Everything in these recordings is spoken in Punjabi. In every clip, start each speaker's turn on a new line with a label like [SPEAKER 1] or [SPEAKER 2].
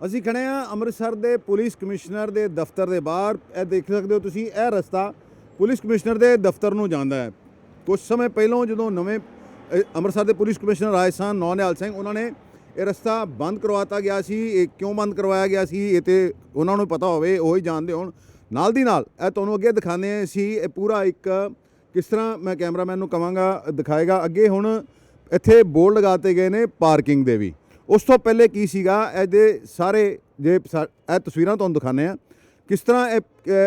[SPEAKER 1] ਅਸੀਂ ਖੜੇ ਆ ਅੰਮ੍ਰਿਤਸਰ ਦੇ ਪੁਲਿਸ ਕਮਿਸ਼ਨਰ ਦੇ ਦਫ਼ਤਰ ਦੇ ਬਾਹਰ। ਇਹ ਦੇਖ ਸਕਦੇ ਹੋ ਤੁਸੀਂ, ਇਹ ਰਸਤਾ ਪੁਲਿਸ ਕਮਿਸ਼ਨਰ ਦੇ ਦਫ਼ਤਰ ਨੂੰ ਜਾਂਦਾ ਹੈ। ਕੁਝ ਸਮੇਂ ਪਹਿਲਾਂ ਜਦੋਂ ਨਵੇਂ ਅੰਮ੍ਰਿਤਸਰ ਦੇ ਪੁਲਿਸ ਕਮਿਸ਼ਨਰ ਆਏ ਸਨ ਨੌਨਿਹਾਲ ਸਿੰਘ, ਉਹਨਾਂ ਨੇ ਇਹ ਰਸਤਾ ਬੰਦ ਕਰਵਾਤਾ ਗਿਆ ਸੀ। ਇਹ ਕਿਉਂ ਬੰਦ ਕਰਵਾਇਆ ਗਿਆ ਸੀ, ਇਹ ਤੇ ਉਹਨਾਂ ਨੂੰ ਪਤਾ ਹੋਵੇ, ਉਹ ਹੀ ਜਾਣਦੇ ਹੋਣ। ਨਾਲ ਦੀ ਨਾਲ, ਇਹ ਤੁਹਾਨੂੰ ਅੱਗੇ ਦਿਖਾਉਂਦੇ ਸੀ ਇਹ ਪੂਰਾ ਇੱਕ ਕਿਸ ਤਰ੍ਹਾਂ ਮੈਂ ਕੈਮਰਾਮੈਨ ਨੂੰ ਕਵਾਂਗਾ, ਦਿਖਾਏਗਾ। ਅੱਗੇ ਹੁਣ ਇੱਥੇ ਬੋਰਡ ਲਗਾਤੇ ਗਏ ਨੇ ਪਾਰਕਿੰਗ ਦੇ ਵੀ। ਉਸ ਤੋਂ ਪਹਿਲੇ ਕੀ ਸੀਗਾ? ਇਹਦੇ ਸਾਰੇ ਜੇ ਸਾ- ਇਹ ਤਸਵੀਰਾਂ ਤੁਹਾਨੂੰ ਦਿਖਾਉਂਦੇ ਆ ਕਿਸ ਤਰ੍ਹਾਂ ਇਹ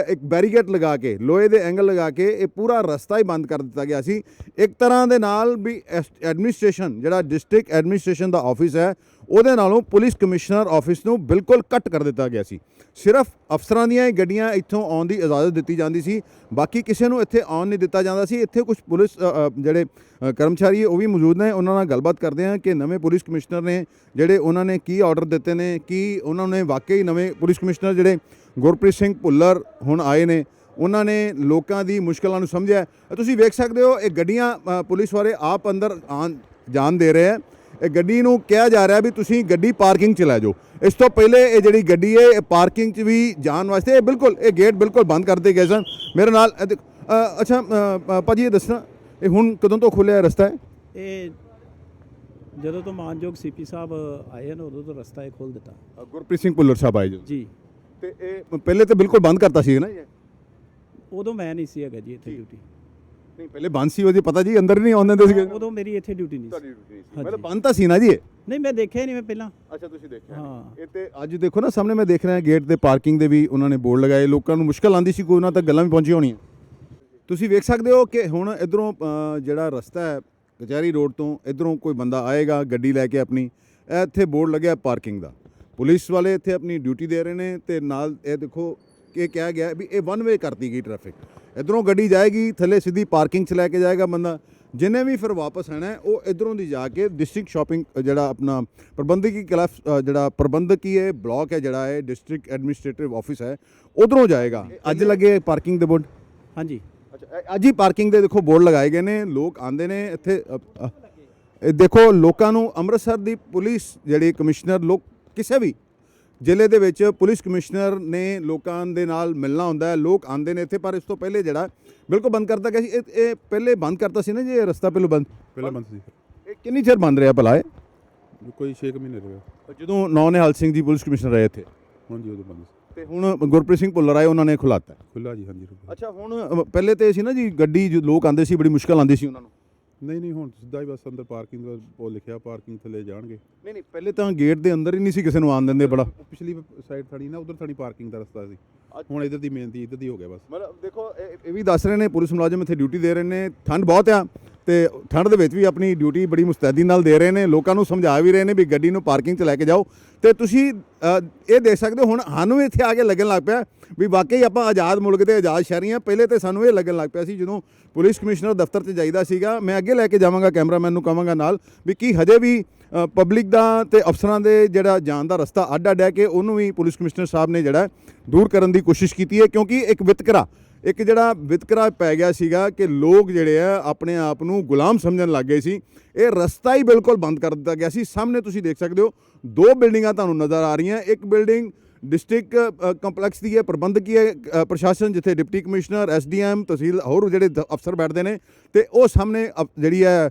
[SPEAKER 1] ਇੱਕ ਬੈਰੀਕੇਡ ਲਗਾ ਕੇ, ਲੋਹੇ ਦੇ ਐਂਗਲ ਲਗਾ ਕੇ ਇਹ ਪੂਰਾ ਰਸਤਾ ਹੀ ਬੰਦ ਕਰ ਦਿੱਤਾ ਗਿਆ ਸੀ। ਇੱਕ ਤਰ੍ਹਾਂ ਦੇ ਨਾਲ ਵੀ ਐਡਮਿਨਿਸਟ੍ਰੇਸ਼ਨ, ਜਿਹੜਾ ਡਿਸਟ੍ਰਿਕਟ ਐਡਮਿਨਿਸਟ੍ਰੇਸ਼ਨ ਦਾ ਆਫਿਸ ਹੈ, ਉਹਦੇ ਨਾਲੋਂ ਪੁਲਿਸ ਕਮਿਸ਼ਨਰ ਆਫਿਸ ਨੂੰ ਬਿਲਕੁਲ ਕੱਟ ਕਰ ਦਿੱਤਾ ਗਿਆ ਸੀ। ਸਿਰਫ ਅਫਸਰਾਂ ਦੀਆਂ ਹੀ ਗੱਡੀਆਂ ਇੱਥੋਂ ਆਉਣ ਦੀ ਇਜਾਜ਼ਤ ਦਿੱਤੀ ਜਾਂਦੀ ਸੀ, ਬਾਕੀ ਕਿਸੇ ਨੂੰ ਇੱਥੇ ਆਉਣ ਨਹੀਂ ਦਿੱਤਾ ਜਾਂਦਾ ਸੀ। ਇੱਥੇ ਕੁਝ ਪੁਲਿਸ ਜਿਹੜੇ ਕਰਮਚਾਰੀ ਉਹ ਵੀ ਮੌਜੂਦ ਨੇ। ਉਹਨਾਂ ਨਾਲ ਗੱਲਬਾਤ ਕਰਦੇ ਹਾਂ ਕਿ ਨਵੇਂ ਪੁਲਿਸ ਕਮਿਸ਼ਨਰ ਨੇ, ਜਿਹੜੇ ਉਹਨਾਂ ਨੇ ਕੀ ਆਰਡਰ ਦਿੱਤੇ ਨੇ, ਕੀ ਉਹਨਾਂ ਨੇ ਵਾਕਈ ਨਵੇਂ ਪੁਲਿਸ ਕਮਿਸ਼ਨਰ ਜਿਹੜੇ ਗੁਰਪ੍ਰੀਤ ਸਿੰਘ ਭੁੱਲਰ ਹੁਣ ਆਏ ਨੇ। ਉਹਨਾਂ ਨੇ ਲੋਕਾਂ ਦੀ ਮੁਸ਼ਕਲਾਂ ਨੂੰ ਸਮਝਿਆ। ਤੁਸੀਂ ਵੇਖ ਸਕਦੇ ਹੋ ਇਹ ਗੱਡੀਆਂ ਪੁਲਿਸ ਵਾਲੇ ਆਪ ਅੰਦਰ ਜਾਣ ਦੇ ਰਹੇ ਆ ਇਹ ਗੱਡੀ ਨੂੰ ਕਿਹਾ ਜਾ ਰਿਹਾ ਵੀ ਤੁਸੀਂ ਗੱਡੀ ਪਾਰਕਿੰਗ 'ਚ ਲੈ ਜਾਓ। ਇਸ ਤੋਂ ਪਹਿਲੇ ਇਹ ਜਿਹੜੀ ਗੱਡੀ ਹੈ ਇਹ ਪਾਰਕਿੰਗ 'ਚ ਵੀ ਜਾਣ ਵਾਸਤੇ ਇਹ ਬਿਲਕੁਲ ਇਹ ਗੇਟ ਬਿਲਕੁਲ ਬੰਦ ਕਰ ਦਿੱਤੇ ਗਏ ਸਨ। ਮੇਰੇ ਨਾਲ ਅੱਛਾ ਭਾਜੀ ਇਹ ਦੱਸਣਾ ਇਹ ਹੁਣ ਕਦੋਂ ਤੋਂ ਖੁੱਲਿਆ ਰਸਤਾ ਹੈ?
[SPEAKER 2] ਇਹ ਜਦੋਂ ਤੋਂ ਮਾਨਯੋਗ ਸੀਪੀ ਸਾਹਿਬ ਆਏ ਨੇ ਉਦੋਂ ਤੋਂ ਰਸਤਾ ਇਹ ਖੋਲ ਦਿੱਤਾ।
[SPEAKER 1] ਗੁਰਪ੍ਰੀਤ ਸਿੰਘ ਭੁੱਲਰ ਸਾਹਿਬ ਆਏ ਜੀ
[SPEAKER 2] ਜੀ।
[SPEAKER 1] ਤੇ ਇਹ ਪਹਿਲੇ ਤਾਂ ਬਿਲਕੁਲ ਬੰਦ ਕਰਤਾ ਸੀ ਨਾ ਇਹ?
[SPEAKER 2] ਉਦੋਂ ਮੈਂ ਨਹੀਂ ਸੀ ਹੈਗਾ ਜੀ ਇੱਥੇ ਡਿਊਟੀ
[SPEAKER 1] ਨਹੀਂ ਪਹਿਲੇ ਬੰਦ ਸੀ ਉਹਦੀ ਪਤਾ ਜੀ ਅੰਦਰ ਨਹੀਂ ਆਉਂਦੇ ਹੁੰਦੇ ਸੀਗੇ?
[SPEAKER 2] ਉਦੋਂ ਮੇਰੀ ਇੱਥੇ ਡਿਊਟੀ ਨਹੀਂ ਸੀ।
[SPEAKER 1] ਮਤਲਬ ਬੰਦ ਤਾਂ ਸੀ ਨਾ ਜੀ ਇਹ?
[SPEAKER 2] ਨਹੀਂ ਮੈਂ ਦੇਖਿਆ ਹੀ ਨਹੀਂ ਮੈਂ ਪਹਿਲਾਂ।
[SPEAKER 1] ਅੱਛਾ ਤੁਸੀਂ ਦੇਖਿਆ
[SPEAKER 2] ਹਾਂ।
[SPEAKER 1] ਇਹ ਤੇ ਅੱਜ ਦੇਖੋ ਨਾ ਸਾਹਮਣੇ ਮੈਂ ਦੇਖ ਰਿਹਾ ਗੇਟ ਦੇ ਪਾਰਕਿੰਗ ਦੇ ਵੀ ਉਹਨਾਂ ਨੇ ਬੋਰਡ ਲਗਾਏ। ਲੋਕਾਂ ਨੂੰ ਮੁਸ਼ਕਲ ਆਂਦੀ ਸੀ ਕੋਈ ਉਹਨਾਂ ਤੱਕ ਗੱਲਾਂ ਵੀ ਪਹੁੰਚੀਆਂ ਹੋਣੀਆਂ। ਤੁਸੀਂ ਵੇਖ ਸਕਦੇ ਹੋ ਕਿ ਹੁਣ ਇਧਰੋਂ ਜਿਹੜਾ ਰਸਤਾ ਹੈ ਕਚਹਿਰੀ ਰੋਡ ਤੋਂ ਇਧਰੋਂ ਕੋਈ ਬੰਦਾ ਆਏਗਾ ਗੱਡੀ ਲੈ ਕੇ ਆਪਣੀ। ਇਹ ਇੱਥੇ ਬੋਰਡ ਲੱਗਿਆ ਪਾਰਕਿੰਗ ਦਾ। ਪੁਲਿਸ ਵਾਲੇ ਇੱਥੇ ਆਪਣੀ ਡਿਊਟੀ ਦੇ ਰਹੇ ਨੇ ਤੇ ਨਾਲ ਇਹ ਦੇਖੋ ਕਿ ਕਿਹਾ ਗਿਆ ਵੀ ਇਹ ਵਨ ਵੇ ਕਰਤੀ ਗਈ ਟ੍ਰੈਫਿਕ ਇਧਰੋਂ ਗੱਡੀ ਜਾਏਗੀ ਥੱਲੇ ਸਿੱਧੀ ਪਾਰਕਿੰਗ 'ਚ ਲੈ ਕੇ ਜਾਏਗਾ ਬੰਦਾ। ਜਿਹਨੇ ਵੀ ਫਿਰ ਵਾਪਸ ਆਣਾ ਉਹ ਇਧਰੋਂ ਦੀ ਜਾ ਕੇ ਡਿਸਟ੍ਰਿਕਟ ਸ਼ਾਪਿੰਗ ਜਿਹੜਾ ਆਪਣਾ ਪ੍ਰਬੰਧਕੀ ਕਲਫ ਜਿਹੜਾ ਪ੍ਰਬੰਧਕੀ ਹੈ ਬਲਾਕ ਹੈ ਜਿਹੜਾ ਹੈ ਡਿਸਟ੍ਰਿਕਟ ਐਡਮਿਨਿਸਟ੍ਰੇਟਿਵ ਆਫਿਸ ਹੈ ਉਧਰੋਂ ਜਾਏਗਾ। ਅੱਜ ਲੱਗੇ ਪਾਰਕਿੰਗ ਦੇ ਬੋਰਡ।
[SPEAKER 2] ਹਾਂਜੀ।
[SPEAKER 1] ਅੱਛਾ ਅੱਜ ਹੀ ਪਾਰਕਿੰਗ ਦੇ ਦੇਖੋ ਬੋਰਡ ਲਗਾਏ ਗਏ ਨੇ ਲੋਕ ਆਂਦੇ ਨੇ ਇੱਥੇ ਦੇਖੋ ਲੋਕਾਂ ਨੂੰ ਅੰਮ੍ਰਿਤਸਰ ਦੀ ਪੁਲਿਸ ਜਿਹੜੀ ਕਮਿਸ਼ਨਰ ਲੋਕ ਕਿਸੇ ਵੀ ਜ਼ਿਲ੍ਹੇ ਦੇ ਵਿੱਚ ਪੁਲਿਸ ਕਮਿਸ਼ਨਰ ਨੇ ਲੋਕਾਂ ਦੇ ਨਾਲ ਮਿਲਣਾ ਹੁੰਦਾ ਹੈ ਲੋਕ ਆਂਦੇ ਨੇ ਇੱਥੇ ਪਰ ਇਸ ਤੋਂ ਪਹਿਲੇ ਜਿਹੜਾ ਬਿਲਕੁਲ ਬੰਦ ਕਰਤਾ ਗਿਆ ਸੀ। ਇਹ ਇਹ ਪਹਿਲੇ ਬੰਦ ਕਰਤਾ ਸੀ ਨਾ ਜੀ ਇਹ ਰਸਤਾ ਪਹਿਲਾਂ ਬੰਦ?
[SPEAKER 3] ਪਹਿਲਾਂ ਬੰਦ ਸੀ।
[SPEAKER 1] ਇਹ ਕਿੰਨੀ ਚਿਰ ਬੰਦ ਰਿਹਾ ਭਲਾ ਇਹ?
[SPEAKER 3] ਕੋਈ 6 ਮਹੀਨੇ ਹੋ ਗਏ।
[SPEAKER 1] ਜਦੋਂ ਨੌ ਨਿਹਾਲ ਸਿੰਘ ਜੀ ਪੁਲਿਸ ਕਮਿਸ਼ਨਰ ਆਏ ਇੱਥੇ?
[SPEAKER 3] ਹੁਣ ਜੀ ਉਦੋਂ ਬੰਦ ਸੀ।
[SPEAKER 1] ਤੇ ਹੁਣ ਗੁਰਪ੍ਰੀਤ ਸਿੰਘ ਭੁੱਲਰ ਆਏ ਉਹਨਾਂ ਨੇ ਖੁਲਾਤਾ
[SPEAKER 3] ਖੁੱਲਾ ਜੀ ਹਾਂਜੀ ਰੁਕੋ।
[SPEAKER 1] ਅੱਛਾ ਹੁਣ ਅ, ਪਹਿਲੇ ਤੇ ਸੀ ਨਾ ਜੀ ਗੱਡੀ ਜੋ ਲੋਕ ਆਂਦੇ ਸੀ ਬੜੀ ਮੁਸ਼ਕਲ ਆਂਦੀ ਸੀ ਉਹਨਾਂ ਨੂੰ।
[SPEAKER 3] ਨਹੀਂ ਨਹੀਂ ਹੁਣ ਸਿੱਧਾ ਹੀ ਬਸ ਅੰਦਰ ਪਾਰਕਿੰਗ ਦਾ ਉਹ ਲਿਖਿਆ ਪਾਰਕਿੰਗ ਥੱਲੇ ਜਾਣਗੇ।
[SPEAKER 1] ਨਹੀਂ ਨਹੀਂ ਪਹਿਲੇ ਤਾਂ ਗੇਟ ਦੇ ਅੰਦਰ ਹੀ ਨਹੀਂ ਸੀ ਕਿਸੇ ਨੂੰ ਆਣ ਦਿੰਦੇ ਬੜਾ
[SPEAKER 3] ਉਹ ਪਿਛਲੀ ਸਾਈਡ ਥਾਣੀ ਨਾ ਉਧਰ ਥਾਣੀ ਪਾਰਕਿੰਗ ਦਾ ਰਸਤਾ ਸੀ। ਹੁਣ ਇਧਰ ਦੀ ਮੇਨ ਦੀ ਇਧਰ ਦੀ ਹੋ ਗਿਆ ਬਸ।
[SPEAKER 1] ਮਤਲਬ ਦੇਖੋ ਇਹ ਇਹ ਵੀ ਦੱਸ ਰਹੇ ਨੇ ਪੁਲਿਸ ਮੁਲਾਜ਼ਮ ਇੱਥੇ ਡਿਊਟੀ ਦੇ ਰਹੇ ਨੇ ਠੰਡ ਬਹੁਤ ਆ। ਤੇ ਠੰਡ ਦੇ ਵਿੱਚ ਵੀ ਆਪਣੀ ਡਿਊਟੀ ਬੜੀ ਮੁਸਤੈਦੀ ਨਾਲ ਦੇ ਰਹੇ ਨੇ, ਲੋਕਾਂ ਨੂੰ ਸਮਝਾ ਵੀ ਰਹੇ ਨੇ ਵੀ ਗੱਡੀ ਨੂੰ ਪਾਰਕਿੰਗ 'ਚ ਲੈ ਕੇ ਜਾਓ। ਤੇ ਤੁਸੀਂ ਇਹ ਦੇਖ ਸਕਦੇ ਹੋ, ਹੁਣ ਸਾਨੂੰ ਵੀ ਇੱਥੇ ਆ ਕੇ ਲੱਗਣ ਲੱਗ ਪਿਆ ਵੀ ਵਾਕਈ ਆਪਾਂ ਆਜ਼ਾਦ ਮੁਲਕ ਦੇ ਆਜ਼ਾਦ ਸ਼ਹਿਰੀ ਹਾਂ। ਪਹਿਲੇ ਤੇ ਸਾਨੂੰ ਇਹ ਲੱਗਣ ਲੱਗ ਪਿਆ ਸੀ ਜਦੋਂ ਪੁਲਿਸ ਕਮਿਸ਼ਨਰ ਦਫ਼ਤਰ 'ਚ ਜਾਈਦਾ ਸੀਗਾ। ਮੈਂ ਅੱਗੇ ਲੈ ਕੇ ਜਾਵਾਂਗਾ ਕੈਮਰਾਮੈਨ ਨੂੰ ਕਵਾਂਗਾ ਨਾਲ ਵੀ ਕੀ ਹਜੇ ਵੀ ਪਬਲਿਕ ਦਾ ਤੇ ਅਫਸਰਾਂ ਦੇ ਜਿਹੜਾ ਜਾਣ ਦਾ ਰਸਤਾ ਅੱਡ ਅੱਡ ਹੈ ਕਿ ਉਹਨੂੰ ਵੀ ਪੁਲਿਸ ਕਮਿਸ਼ਨਰ ਸਾਹਿਬ ਨੇ ਜਿਹੜਾ ਦੂਰ ਕਰਨ ਦੀ ਕੋਸ਼ਿਸ਼ ਕੀਤੀ ਹੈ। ਕਿਉਂਕਿ ਇੱਕ ਵਿਤਕਰਾ ਇੱਕ ਜਿਹੜਾ ਵਿਤਕਰਾ ਪੈ ਗਿਆ ਸੀਗਾ ਕਿ ਲੋਕ ਜਿਹੜੇ ਆ ਆਪਣੇ ਆਪ ਨੂੰ ਗੁਲਾਮ ਸਮਝਣ ਲੱਗ ਗਏ ਸੀ। ਇਹ ਰਸਤਾ ਹੀ ਬਿਲਕੁਲ ਬੰਦ ਕਰ ਦਿੱਤਾ ਗਿਆ ਸੀ। ਸਾਹਮਣੇ ਤੁਸੀਂ ਦੇਖ ਸਕਦੇ ਹੋ, ਦੋ ਬਿਲਡਿੰਗਾਂ ਤੁਹਾਨੂੰ ਨਜ਼ਰ ਆ ਰਹੀਆਂ। ਇੱਕ ਬਿਲਡਿੰਗ ਡਿਸਟ੍ਰਿਕਟ ਕੰਪਲੈਕਸ ਦੀ ਹੈ, ਪ੍ਰਬੰਧਕੀ ਹੈ ਪ੍ਰਸ਼ਾਸਨ ਜਿੱਥੇ ਡਿਪਟੀ ਕਮਿਸ਼ਨਰ ਐਸਡੀਐਮ ਤਹਿਸੀਲ ਹੋਰ ਜਿਹੜੇ ਦ- ਅਫਸਰ ਬੈਠਦੇ ਨੇ ਤੇ ਉਹ ਸਾਹਮਣੇ ਅਪ- ਜਿਹੜੀ ਹੈ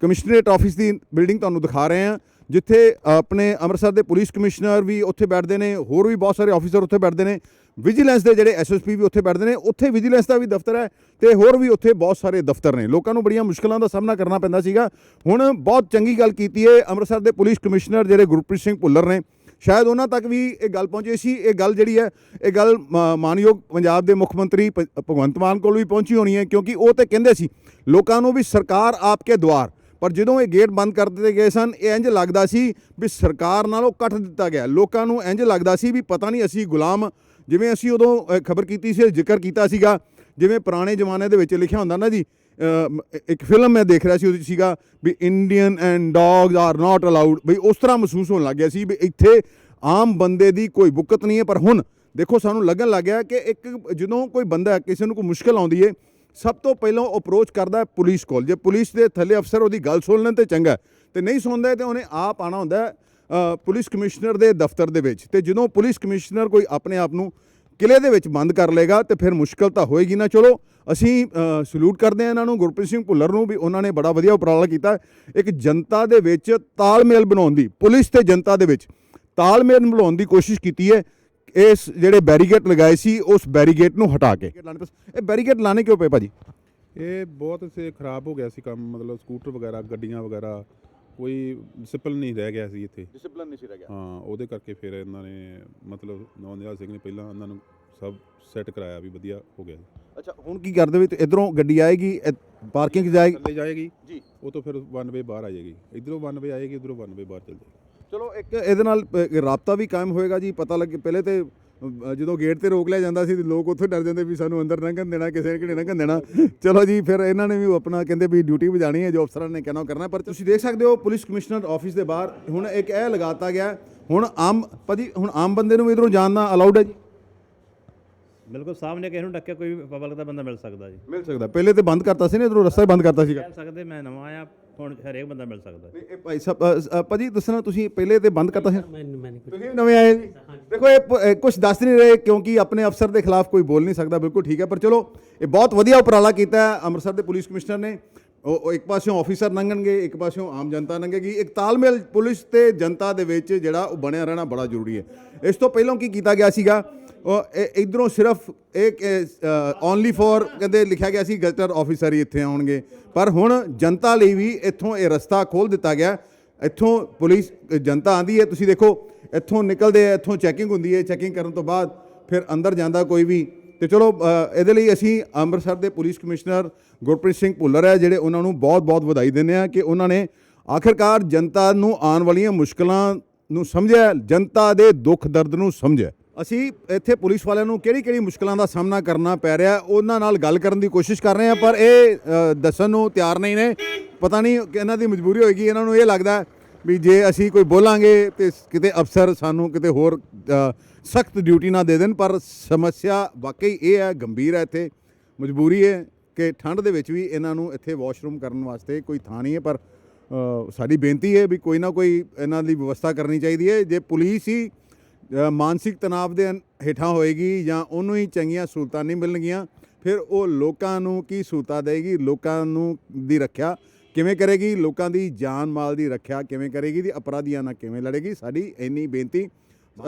[SPEAKER 1] ਕਮਿਸ਼ਨਰੇਟ ਆਫਿਸ ਦੀ ਬਿਲਡਿੰਗ ਤੁਹਾਨੂੰ ਦਿਖਾ ਰਹੇ ਹਾਂ। ਜਿੱਥੇ ਆਪਣੇ ਅੰਮ੍ਰਿਤਸਰ ਦੇ ਪੁਲਿਸ ਕਮਿਸ਼ਨਰ ਵੀ ਉੱਥੇ ਬੈਠਦੇ ਨੇ, ਹੋਰ ਵੀ ਬਹੁਤ ਸਾਰੇ ਆਫੀਸਰ ਉੱਥੇ ਬੈਠਦੇ ਨੇ। ਵਿਜੀਲੈਂਸ ਦੇ ਜਿਹੜੇ ਐਸਐਸਪੀ ਵੀ ਉੱਥੇ ਬੈਠਦੇ ਨੇ, ਉੱਥੇ ਵਿਜੀਲੈਂਸ ਦਾ ਵੀ ਦਫ਼ਤਰ ਹੈ ਤੇ ਹੋਰ ਵੀ ਉੱਥੇ ਬਹੁਤ ਸਾਰੇ ਦਫ਼ਤਰ ਨੇ। ਲੋਕਾਂ ਨੂੰ ਬੜੀਆਂ ਮੁਸ਼ਕਲਾਂ ਦਾ ਸਾਹਮਣਾ ਕਰਨਾ ਪੈਂਦਾ ਸੀਗਾ। ਹੁਣ ਬਹੁਤ ਚੰਗੀ ਗੱਲ ਕੀਤੀ ਹੈ ਅੰਮ੍ਰਿਤਸਰ ਦੇ ਪੁਲਿਸ ਕਮਿਸ਼ਨਰ ਜਿਹੜੇ ਗੁਰਪ੍ਰੀਤ ਸਿੰਘ ਭੁੱਲਰ ਨੇ, ਸ਼ਾਇਦ ਉਹਨਾਂ ਤੱਕ ਵੀ ਇਹ ਗੱਲ ਪਹੁੰਚੀ ਸੀ। ਇਹ ਗੱਲ ਜਿਹੜੀ ਹੈ, ਇਹ ਗੱਲ ਮ- ਮਾਨਯੋਗ ਪੰਜਾਬ ਦੇ ਮੁੱਖ ਮੰਤਰੀ ਭ- ਭਗਵੰਤ ਮਾਨ ਕੋਲ ਵੀ ਪਹੁੰਚੀ ਹੋਣੀ ਹੈ, ਕਿਉਂਕਿ ਉਹ ਤੇ ਕਹਿੰਦੇ ਸੀ, ਲੋਕਾਂ ਨੂੰ ਵੀ ਸਰਕਾਰ ਆਪਕੇ ਦੁਆਰ ਪਰ ਜਦੋਂ ਇਹ ਗੇਟ ਬੰਦ ਕਰ ਦਿੱਤੇ ਗਏ ਸਨ, ਇਹ ਇੰਜ ਲੱਗਦਾ ਸੀ ਵੀ ਸਰਕਾਰ ਨਾਲੋਂ ਕੱਟ ਦਿੱਤਾ ਗਿਆ। ਲੋਕਾਂ ਨੂੰ ਇੰਜ ਲੱਗਦਾ ਸੀ ਵੀ ਪਤਾ ਨਹੀਂ ਅਸੀਂ ਗੁਲਾਮ। ਜਿਵੇਂ ਅਸੀਂ ਉਦੋਂ ਖਬਰ ਕੀਤੀ ਸੀ, ਜ਼ਿਕਰ ਕੀਤਾ ਸੀਗਾ, ਜਿਵੇਂ ਪੁਰਾਣੇ ਜ਼ਮਾਨੇ ਦੇ ਵਿੱਚ ਲਿਖਿਆ ਹੁੰਦਾ ਨਾ ਜੀ ਇੱਕ ਫਿਲਮ ਮੈਂ ਦੇਖ ਰਿਹਾ ਸੀ, ਉਹਦੇ ਸੀਗਾ ਵੀ Indian and dogs are not allowed ਬਈ ਉਸ ਤਰ੍ਹਾਂ ਮਹਿਸੂਸ ਹੋਣ ਲੱਗ ਗਿਆ ਸੀ ਵੀ ਇੱਥੇ ਆਮ ਬੰਦੇ ਦੀ ਕੋਈ ਬੁੱਕਤ ਨਹੀਂ ਹੈ, ਪਰ ਹੁਣ ਦੇਖੋ ਸਾਨੂੰ ਲੱਗਣ ਲੱਗ ਗਿਆ ਕਿ ਇੱਕ ਜਦੋਂ ਕੋਈ ਬੰਦਾ ਕਿਸੇ ਨੂੰ ਕੋਈ ਮੁਸ਼ਕਲ ਆਉਂਦੀ ਹੈ ਸਭ ਤੋਂ ਪਹਿਲਾਂ ਅਪਰੋਚ ਕਰਦਾ ਹੈ ਪੁਲਿਸ ਕੋਲ। ਜੇ ਪੁਲਿਸ ਦੇ ਥੱਲੇ ਅਫਸਰ ਉਹਦੀ ਗੱਲ ਸੁਣ ਲੈਣ ਤੇ ਚੰਗਾ ਹੈ, ਤੇ ਨਹੀਂ ਸੁਣਦਾ ਤੇ ਉਹਨੇ ਆਪ ਆਣਾ ਹੁੰਦਾ ਪੁਲਿਸ ਕਮਿਸ਼ਨਰ ਦੇ ਦਫ਼ਤਰ ਦੇ ਵਿੱਚ। ਤੇ ਜਦੋਂ ਪੁਲਿਸ ਕਮਿਸ਼ਨਰ ਕੋਈ ਆਪਣੇ ਆਪ ਨੂੰ ਕਿਲੇ ਦੇ ਵਿੱਚ ਬੰਦ ਕਰ ਲੇਗਾ ਤੇ ਫਿਰ ਮੁਸ਼ਕਲ ਤਾਂ ਹੋਏਗੀ ਨਾ। ਚਲੋ ਅਸੀਂ ਸਲੂਟ ਕਰਦੇ ਹਾਂ ਇਹਨਾਂ ਨੂੰ। ਗੁਰਪ੍ਰੀਤ ਸਿੰਘ ਭੁੱਲਰ ਨੂੰ ਵੀ ਉਹਨਾਂ ਨੇ ਬੜਾ ਵਧੀਆ ਉਪਰਾਲਾ ਕੀਤਾ ਇੱਕ ਜਨਤਾ ਦੇ ਵਿੱਚ ਤਾਲਮੇਲ ਬਣਾਉਣ ਦੀ ਪੁਲਿਸ ਤੇ ਜਨਤਾ ਦੇ ਵਿੱਚ ਤਾਲਮੇਲ ਬਣਾਉਣ ਦੀ ਕੋਸ਼ਿਸ਼ ਕੀਤੀ ਹੈ। ਇਸ ਜਿਹੜੇ ਬੈਰੀਗੇਟ ਲਗਾਏ ਸੀ ਉਸ ਬੈਰੀਗੇਟ ਨੂੰ ਹਟਾ ਕੇ। ਇਹ ਬੈਰੀਗੇਟ ਲਾਣੇ ਕਿਉਂ ਪਏ ਭਾਜੀ?
[SPEAKER 3] ਇਹ ਬਹੁਤ ਸੇ ਖਰਾਬ ਹੋ ਗਿਆ ਸੀ ਕੰਮ ਮਤਲਬ ਸਕੂਟਰ ਵਗੈਰਾ ਗੱਡੀਆਂ ਵਗੈਰਾ ਕੋਈ ਡਿਸਪਲਿਨ ਨਹੀਂ ਰਹਿ ਗਿਆ ਸੀ ਇੱਥੇ।
[SPEAKER 1] ਡਿਸਪਲਿਨ ਨਹੀਂ ਸੀ ਰਹਿ ਗਿਆ।
[SPEAKER 3] ਹਾਂ ਉਹਦੇ ਕਰਕੇ ਫਿਰ ਇਹਨਾਂ ਨੇ ਮਤਲਬ ਨੌਨਿਆਲ ਸਿੰਘ ਨੇ ਪਹਿਲਾਂ ਉਹਨਾਂ ਨੂੰ ਸਭ ਸੈੱਟ ਕਰਾਇਆ ਵੀ ਵਧੀਆ ਹੋ ਗਿਆ
[SPEAKER 1] ਅੱਛਾ ਹੁਣ ਕੀ ਕਰਦੇ ਵੀ ਇਧਰੋਂ ਗੱਡੀ ਆਏਗੀ ਪਾਰਕਿੰਗ ਜਾਏਗੀ?
[SPEAKER 3] ਜਾਏਗੀ
[SPEAKER 1] ਜੀ।
[SPEAKER 3] ਉਹ ਤੋਂ ਫਿਰ ਵਨ ਵੇ ਬਾਹਰ ਆ ਜਾਏਗੀ। ਇਧਰੋਂ ਵਨ ਵੇ ਆਏਗੀ ਉਧਰੋਂ ਵਨ ਵੇ ਬਾਹਰ ਚਲ ਜਾਏਗੀ।
[SPEAKER 1] ਚਲੋ ਇੱਕ ਇਹਦੇ ਨਾਲ ਰਾਬਤਾ ਵੀ ਕਾਇਮ ਹੋਏਗਾ ਜੀ ਪਤਾ ਲੱਗੇ ਪਹਿਲੇ ਤੇ ਜਦੋਂ ਗੇਟ ਤੇ ਰੋਕ ਲਿਆ ਜਾਂਦਾ ਸੀ ਲੋਕ ਉੱਥੇ ਡਰ ਜਾਂਦੇ ਵੀ ਸਾਨੂੰ ਅੰਦਰ ਲੰਘਣ ਦੇਣਾ ਕਿਸੇ ਨੇ ਕਿਹੜੇ ਲੰਘਣ ਦੇਣਾ। ਚਲੋ ਜੀ ਫਿਰ ਇਹਨਾਂ ਨੇ ਵੀ ਆਪਣਾ ਕਹਿੰਦੇ ਵੀ ਡਿਊਟੀ ਵਜਾਣੀ ਹੈ ਜੋ ਅਫਸਰਾਂ ਨੇ ਕਹਿਣਾ ਕਰਨਾ ਪਰ ਤੁਸੀਂ ਦੇਖ ਸਕਦੇ ਹੋ ਪੁਲਿਸ ਕਮਿਸ਼ਨਰ ਆਫਿਸ ਦੇ ਬਾਹਰ ਹੁਣ ਇੱਕ ਇਹ ਲਗਾਤਾ ਗਿਆ ਹੁਣ ਆਮ ਭਾਜੀ ਹੁਣ ਆਮ ਬੰਦੇ ਨੂੰ ਇਧਰੋਂ ਜਾਣਨਾ ਅਲਾਉਡ ਹੈ ਜੀ।
[SPEAKER 4] ਬਿਲਕੁਲ ਸਾਹਮਣੇ ਕਿਸੇ ਨੂੰ ਡੱਕਿਆ ਕੋਈ ਵੀ ਪਬਲਿਕ ਦਾ ਬੰਦਾ ਮਿਲ ਸਕਦਾ ਜੀ।
[SPEAKER 1] ਮਿਲ ਸਕਦਾ ਪਹਿਲੇ ਤੇ ਬੰਦ ਕਰਤਾ ਸੀ ਨਾ ਇਧਰੋਂ ਰਸਤਾ ਹੀ ਬੰਦ ਕਰਤਾ ਸੀਗਾ।
[SPEAKER 4] ਕਹਿ ਸਕਦੇ ਮੈਂ ਨਵਾਂ ਆ ਹੁਣ ਹਰੇਕ ਬੰਦਾ ਮਿਲ ਸਕਦਾ
[SPEAKER 1] ਨਹੀਂ, ਇਹ ਭਾਈ ਸਾਹਿਬ ਅ, ਅ, ਭਾਜੀ ਦੱਸਣਾ ਤੁਸੀਂ ਪਹਿਲੇ ਤੇ ਬੰਦ ਕਰਤਾ ਸੀ? ਤੁਸੀਂ ਵੀ ਨਵੇਂ ਆਏ ਜੀ। ਦੇਖੋ ਇਹ ਕੁਝ ਦੱਸ ਨਹੀਂ ਰਹੇ ਕਿਉਂਕਿ ਆਪਣੇ ਅਫਸਰ ਦੇ ਖਿਲਾਫ ਕੋਈ ਬੋਲ ਨਹੀਂ ਸਕਦਾ ਬਿਲਕੁਲ ਠੀਕ ਹੈ। ਪਰ ਚਲੋ ਇਹ ਬਹੁਤ ਵਧੀਆ ਉਪਰਾਲਾ ਕੀਤਾ ਹੈ। ਅੰਮ੍ਰਿਤਸਰ ਦੇ ਪੁਲਿਸ ਕਮਿਸ਼ਨਰ ਨੇ। ਉਹ ਉਹ ਇੱਕ ਪਾਸਿਓਂ ਆਫੀਸਰ ਲੰਘਣਗੇ ਇੱਕ ਪਾਸਿਓਂ ਆਮ ਜਨਤਾ ਲੰਘੇਗੀ ਇੱਕ ਤਾਲਮੇਲ ਪੁਲਿਸ ਤੇ ਜਨਤਾ ਦੇ ਵਿੱਚ ਜਿਹੜਾ ਉਹ ਬਣਿਆ ਰਹਿਣਾ ਬੜਾ ਜ਼ਰੂਰੀ ਹੈ। ਇਸ ਤੋਂ ਪਹਿਲਾਂ ਕੀ ਕੀਤਾ ਗਿਆ ਸੀਗਾ? ਉਹ ਇਧਰੋਂ ਸਿਰਫ ਇੱਕ ਓਨਲੀ ਫॉर ਕਹਿੰਦੇ ਲਿਖਿਆ ਗਿਆ ਸੀ ਗਜ਼ਟਰ ਆਫੀਸਰ ਹੀ ਇੱਥੇ ਆਉਣਗੇ। ਪਰ ਹੁਣ ਜਨਤਾ ਲਈ ਵੀ ਇੱਥੋਂ ਇਹ ਰਸਤਾ ਖੋਲ ਦਿੱਤਾ ਗਿਆ। ਇੱਥੋਂ ਪੁਲਿਸ, ਜਨਤਾ ਆਂਦੀ ਹੈ। ਤੁਸੀਂ ਦੇਖੋ, ਇੱਥੋਂ ਨਿਕਲਦੇ ਆ, ਇੱਥੋਂ ਚੈਕਿੰਗ ਹੁੰਦੀ ਹੈ। ਚੈਕਿੰਗ ਕਰਨ ਤੋਂ ਬਾਅਦ ਫਿਰ ਅੰਦਰ ਜਾਂਦਾ ਕੋਈ ਵੀ। ਤੇ ਚਲੋ ਇਹਦੇ ਲਈ ਅਸੀਂ ਅੰਮ੍ਰਿਤਸਰ ਦੇ ਪੁਲਿਸ ਕਮਿਸ਼ਨਰ ਗੁਰਪ੍ਰੀਤ ਸਿੰਘ ਭੁੱਲਰ ਹੈ, ਜਿਹੜੇ ਉਹਨਾਂ ਨੂੰ ਬਹੁਤ-ਬਹੁਤ ਵਧਾਈ ਦਿੰਦੇ ਆ ਕਿ ਉਹਨਾਂ ਨੇ ਆਖਿਰਕਾਰ ਜਨਤਾ ਨੂੰ ਆਉਣ ਵਾਲੀਆਂ ਮੁਸ਼ਕਲਾਂ ਨੂੰ ਸਮਝਿਆ, ਜਨਤਾ ਦੇ ਦੁੱਖ ਦਰਦ ਨੂੰ ਸਮਝਿਆ। ਅਸੀਂ ਇੱਥੇ ਪੁਲਿਸ ਵਾਲਿਆਂ ਨੂੰ ਕਿਹੜੀ-ਕਿਹੜੀ ਮੁਸ਼ਕਲਾਂ ਦਾ ਸਾਹਮਣਾ ਕਰਨਾ ਪੈ ਰਿਹਾ, ਉਹਨਾਂ ਨਾਲ ਗੱਲ ਕਰਨ ਦੀ ਕੋਸ਼ਿਸ਼ ਕਰ ਰਹੇ ਹਾਂ, ਪਰ ਇਹ ਦੱਸਣ ਨੂੰ ਤਿਆਰ ਨਹੀਂ ਨੇ। ਪਤਾ ਨਹੀਂ ਇਹਨਾਂ ਦੀ ਮਜਬੂਰੀ ਹੋਏਗੀ, ਇਹਨਾਂ ਨੂੰ ਇਹ ਲੱਗਦਾ ਵੀ ਜੇ ਅਸੀਂ ਕੋਈ ਬੋਲਾਂਗੇ ਤੇ ਕਿਤੇ ਅਫਸਰ ਸਾਨੂੰ ਕਿਤੇ ਹੋਰ ਸਖਤ ਡਿਊਟੀ ਨਾ ਦੇ ਦੇਣ, ਪਰ ਸਮੱਸਿਆ ਵਾਕਈ ਇਹ ਹੈ, ਗੰਭੀਰ ਹੈ ਇੱਥੇ। ਮਜਬੂਰੀ ਹੈ ਕਿ ਠੰਡ ਦੇ ਵਿੱਚ ਵੀ ਇਹਨਾਂ ਨੂੰ ਇੱਥੇ ਵਾਸ਼ਰੂਮ ਕਰਨ ਵਾਸਤੇ ਕੋਈ ਥਾਂ ਨਹੀਂ ਹੈ, ਪਰ ਸਾਡੀ ਬੇਨਤੀ ਹੈ ਵੀ ਕੋਈ ਨਾ ਕੋਈ ਇਹਨਾਂ ਦੀ ਵਿਵਸਥਾ ਕਰਨੀ ਚਾਹੀਦੀ ਹੈ। ਜੇ ਪੁਲਿਸ ਹੀ ਮਾਨਸਿਕ ਤਣਾਅ ਦੇ ਹੇਠਾਂ ਹੋਏਗੀ ਜਾਂ ਉਹਨੂੰ ਹੀ ਚੰਗੀਆਂ ਸਹੂਲਤਾਂ ਨਹੀਂ ਮਿਲਣਗੀਆਂ। ਫਿਰ ਉਹ ਲੋਕਾਂ ਨੂੰ ਕੀ ਸਹੂਲਤਾਂ ਦੇਗੀ ਲੋਕਾਂ ਨੂੰ ਦੀ ਰੱਖਿਆ ਕਿਵੇਂ ਕਰੇਗੀ? ਲੋਕਾਂ ਦੀ ਜਾਨ ਮਾਲ ਦੀ ਰੱਖਿਆ ਕਿਵੇਂ ਕਰੇਗੀ? ਦੀ ਅਪਰਾਧੀਆਂ ਨਾਲ ਕਿਵੇਂ ਲੜੇਗੀ? ਸਾਡੀ ਇੰਨੀ ਬੇਨਤੀ।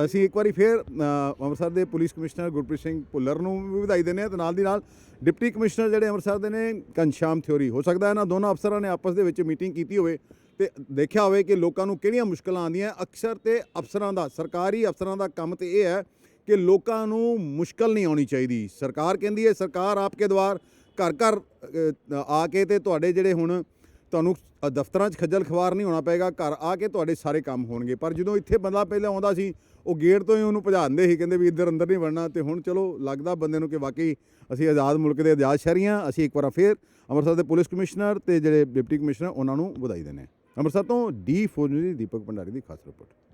[SPEAKER 1] ਅਸੀਂ ਇੱਕ ਵਾਰੀ ਫਿਰ ਅੰਮ੍ਰਿਤਸਰ ਦੇ ਪੁਲਿਸ ਕਮਿਸ਼ਨਰ ਗੁਰਪ੍ਰੀਤ ਸਿੰਘ ਭੁੱਲਰ ਨੂੰ ਵੀ ਵਧਾਈ ਦਿੰਦੇ ਹਾਂ ਤੇ ਨਾਲ ਦੀ ਨਾਲ ਡਿਪਟੀ ਕਮਿਸ਼ਨਰ ਜਿਹੜੇ ਅੰਮ੍ਰਿਤਸਰ ਦੇ ਨੇ ਘਨਸ਼ਾਮ ਥਿਉਰੀ ਹੋ ਸਕਦਾ ਇਹਨਾਂ ਦੋਨਾਂ ਅਫਸਰਾਂ ਨੇ ਆਪਸ ਦੇ ਵਿੱਚ ਮੀਟਿੰਗ ਕੀਤੀ ਹੋਵੇ। ਤੇ ਦੇਖਿਆ ਹੋਵੇ ਕਿ ਲੋਕਾਂ ਨੂੰ ਕਿਹੜੀਆਂ ਮੁਸ਼ਕਲਾਂ ਆਉਂਦੀਆਂ, ਅਕਸਰ ਤੇ ਅਫਸਰਾਂ ਦਾ, ਸਰਕਾਰੀ ਅਫਸਰਾਂ ਦਾ ਕੰਮ ਤੇ ਇਹ ਹੈ ਕਿ ਲੋਕਾਂ ਨੂੰ ਮੁਸ਼ਕਲ ਨਹੀਂ ਆਉਣੀ ਚਾਹੀਦੀ। ਸਰਕਾਰ ਕਹਿੰਦੀ ਹੈ, ਸਰਕਾਰ ਆਪਕੇ ਦਵਾਰ, ਘਰ ਘਰ ਆ ਕੇ ਤੇ ਤੁਹਾਡੇ ਜਿਹੜੇ ਹੁਣ ਤੁਹਾਨੂੰ ਦਫ਼ਤਰਾਂ 'ਚ ਖੱਜਲ ਖਵਾਰ ਨਹੀਂ ਹੋਣਾ ਪਏਗਾ, ਘਰ ਆ ਕੇ ਤੁਹਾਡੇ ਸਾਰੇ ਕੰਮ ਹੋਣਗੇ। ਪਰ ਜਦੋਂ ਇੱਥੇ ਬੰਦਾ ਪਹਿਲਾਂ ਆਉਂਦਾ ਸੀ, ਉਹ ਗੇਟ ਤੋਂ ਹੀ ਉਹਨੂੰ ਭਜਾ ਦਿੰਦੇ ਸੀ, ਕਹਿੰਦੇ ਵੀ ਇੱਧਰ ਅੰਦਰ ਨਹੀਂ ਵੜਨਾ, ਤੇ ਹੁਣ ਚਲੋ ਲੱਗਦਾ ਬੰਦੇ ਨੂੰ ਕਿ ਵਾਕਈ ਅਸੀਂ ਆਜ਼ਾਦ ਮੁਲਕ ਦੇ ਆਜ਼ਾਦ ਸ਼ਹਿਰੀ ਹਾਂ ਅਸੀਂ ਇੱਕ ਵਾਰ ਫੇਰ ਅੰਮ੍ਰਿਤਸਰ ਦੇ ਪੁਲਿਸ ਕਮਿਸ਼ਨਰ ਤੇ ਜਿਹੜੇ ਡਿਪਟੀ ਕਮਿਸ਼ਨਰ, ਉਹਨਾਂ ਨੂੰ ਵਧਾਈ ਦਿੰਦੇ ਹਾਂ। ਅੰਮ੍ਰਿਤਸਰ ਤੋਂ D four news Deepak Bhandari ਦੀ ਖਾਸ ਰਿਪੋਰਟ।